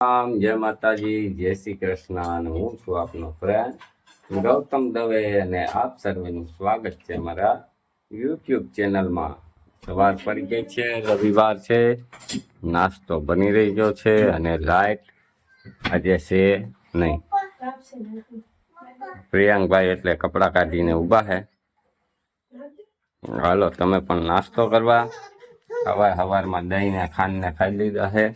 રામ, જય માતાજી, જય શ્રી કૃષ્ણ હું છું આપનો ફ્રેન્ડ ગૌતમ દવે અને આપ સર્વેનું સ્વાગત છે મારા યુટ્યુબ ચેનલમાં. સવાર પડી ગઈ છે, રવિવાર છે, નાસ્તો બની રહી ગયો છે અને લાઈટ આજે છે નહીં. પ્રિયાંકભાઈ એટલે કપડાં કાઢીને ઊભા છે. હાલો, તમે પણ નાસ્તો કરવા. સવાર સવારમાં દહીંને ખાંડને ખાઈ લીધા છે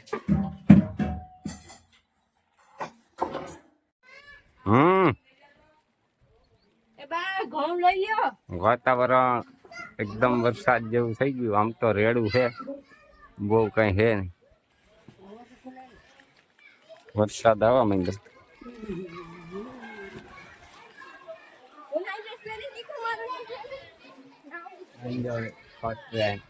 હમ એ બા ઘઉં લઈ લ્યો વાતાવરણ એકદમ વરસાદ જેવું થઈ ગયું. આમ તો રેડું છે. બહુ કઈ છે નહીં. વરસાદ આવવા માંડ્યો. ઉનાઈ જશે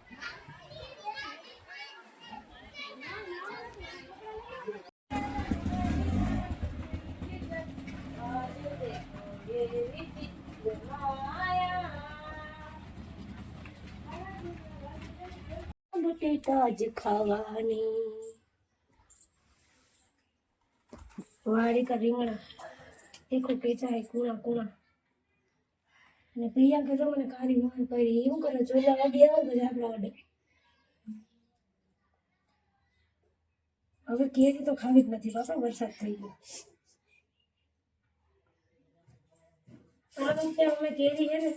ને દીકરો મારો બટેટા જ ખાવાની વાળી કા રીંગણા કેચા કેચાય કુણા કુણા. અને પ્રિયા કે તો મને કારી મોહન કરી એવું કરે ચોલા વાડી આવે પછી આપણા વાડે હવે કેરી તો ખાવી જ નથી, બાપા, વરસાદ થઈ ગયો. આ વખતે અમે કેરી છે ને,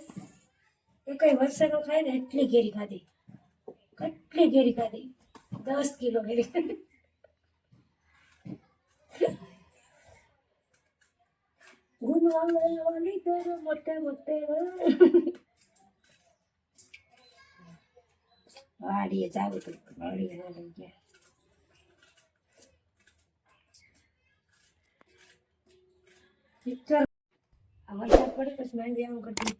એ કઈ વરસાદ ખાય ને, એટલી કેરી ખાધી. કેટલી ઘેરી ખાધી. દસ કિલો ઘેરી. ગુનવાલી તારો મોટે મોટે વાડીએ જાવ તો. વાડીએ ના લઈ ગયા. આ વરસાદ પડે પછી માંગી આમ કરતી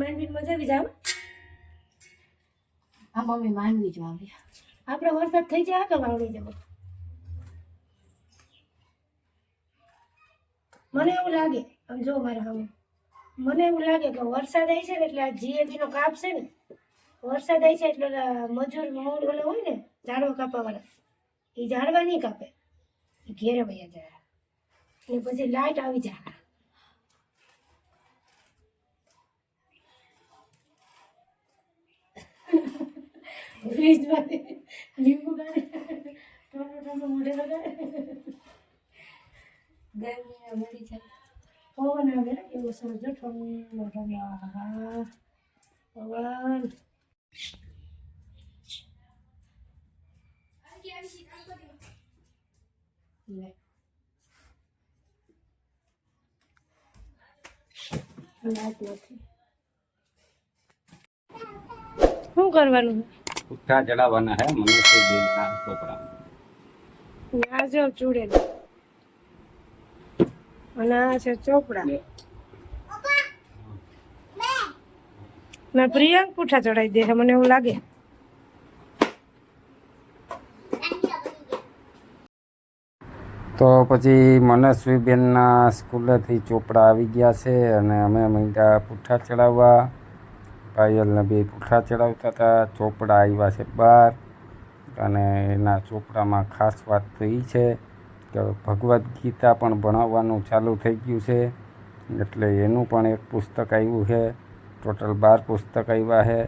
માંડવીને મજા આવી જાવ? હા મમ્મી માંડવી જ આવી આપણે વરસાદ થઈ જાય કે માંડવી જવું. મને એવું લાગે આમ જો મારા સામે મને એવું લાગે કે વરસાદ આવી છે ને એટલે આ જીએબી નો કાપ છે ને વરસાદ આવી છે એટલે મજૂર મૂળ ઓલો હોય ને ઝાડવા કાપવા વાળા એ ઝાડવા નહીં કાપે એ ઘેરે ભાઈ જાય. ને પછી લાઈટ આવી જાય. ફ્રીજમાંથી લીંબુ કાઢે ઠંડુ ઠંડુ મોઢે લગાડે ગરમી મરી જાય. પવન આવે એવો સમજો ઠંડો ઠંડો પવન. શું કરવાનું? પુઠ્ઠા જડાવવાના હે મનુષ્ય દિલના ટોપરા. આ જો ચૂડેલ. અને આ છે ચોપડા ના પ્રિયંક પૂઠા ચડાવી દે છે મને એવું લાગે. તો પછી મનસ્વીબેનના સ્કૂલેથી ચોપડા આવી ગયા છે અને અમે માંડ્યા પૂઠા ચડાવવા પાયલને બે પૂઠા ચડાવતા હતા. ચોપડા આવ્યા છે બહાર અને એના ચોપડામાં ખાસ વાત તો એ છે કે ભગવદ્ ગીતા પણ ભણાવવાનું ચાલુ થઈ ગયું છે. એટલે એનું પણ એક પુસ્તક આવ્યું છે. ટોટલ બાર પુસ્તક આવ્યા છે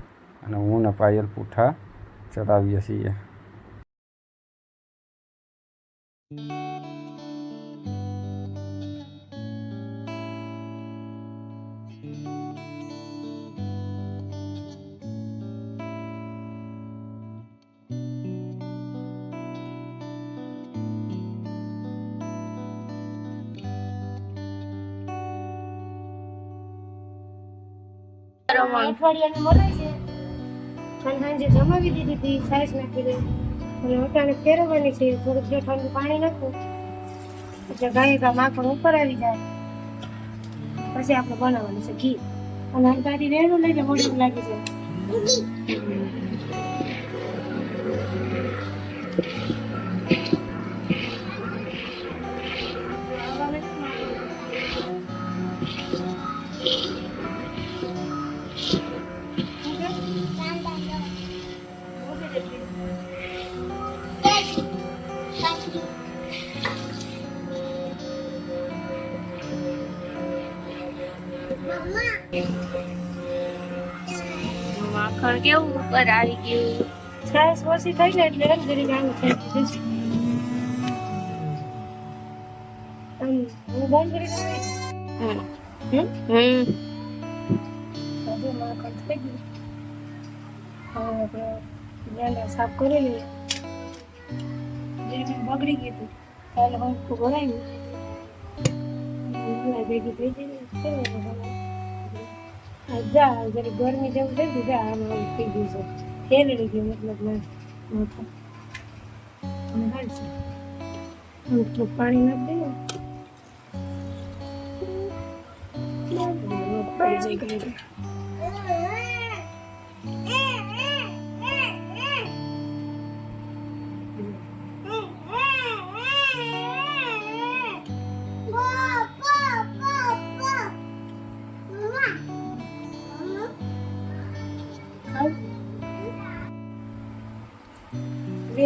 અને હું ને પાયલ પૂઠા ચડાવીએ છીએ. અઠવાડિયાની મળે છે. અને સાંજે જમાવી દીધી હતી છાશ નાખીને અને અટાણે ફેરવવાની છે થોડુંક જો ઠંડુ પાણી નાખું. એટલે ગાય ગા માખણ ઉપર આવી જાય. પછી આપણે બનાવવાનું છે ઘી. અને અંતાથી વેણું લઈને મોઢું લાગી જાય. માખણ કેવું ઉપર આવી ગયું? છાસ ઓછી થઈ ને એટલે એમ જરીક આવું થઈ ગયું છે. હું ગયું. સાફ કરી લઈએ. જે બગડી ગયું હતું કાલે હંખું ભરાયું. હમણાં ભેગી થઈ ગઈ જા, જરી ગરમી જેવું થઈ ગયું, જા, આમ આમ થઈ ગયું છે. ફેરડી ગયું, મતલબ માથું પાણી નાખી દઈએ પડી.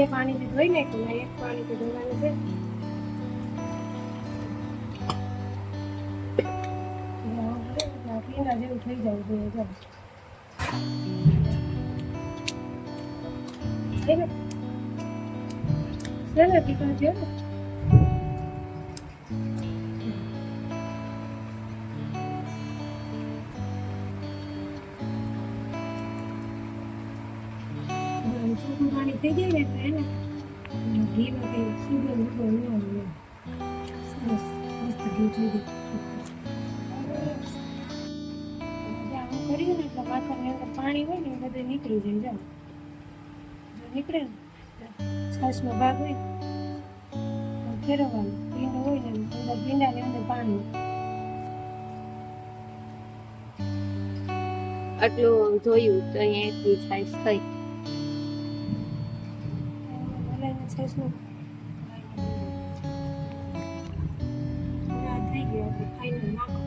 બે પાણીથી ધોઈ નાખ્યું મેં એક પાણીથી ધોવાનું છે પીના જેવું થઈ જવું જોઈએ જો છે ને? પીકા છે? ચોખ્ખું પાણી થઈ જાય ને એટલે એને ઉગંધ ન આવે સરસ, મસ્ત ઘી જાય ચોખ્ખું. ને એટલે અંદર પાણી હોય ને એ નીકળી જાય, જાઓ. નીકળે ને તો છાશનો ભાગ હોય તો ફેરવવાનું. ભીંડો હોય ને અંદર અંદર પાણી. આટલું જોયું તો અહીંયા એટલી સાઈઝ થઈ. ફાઈનલ માખણ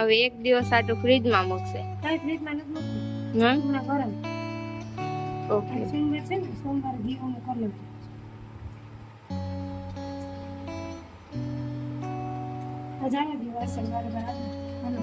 હવે એક દિવસ આટલું ફ્રીજમાં મૂકશે. ફ્રીજમાં નથી મૂકવું ગરમ. ઓકે. સોમવાર છે ને સોમવાર ઘી ઓમ કરી લઉં હજાર દિવસ છે બરાબર. હાલો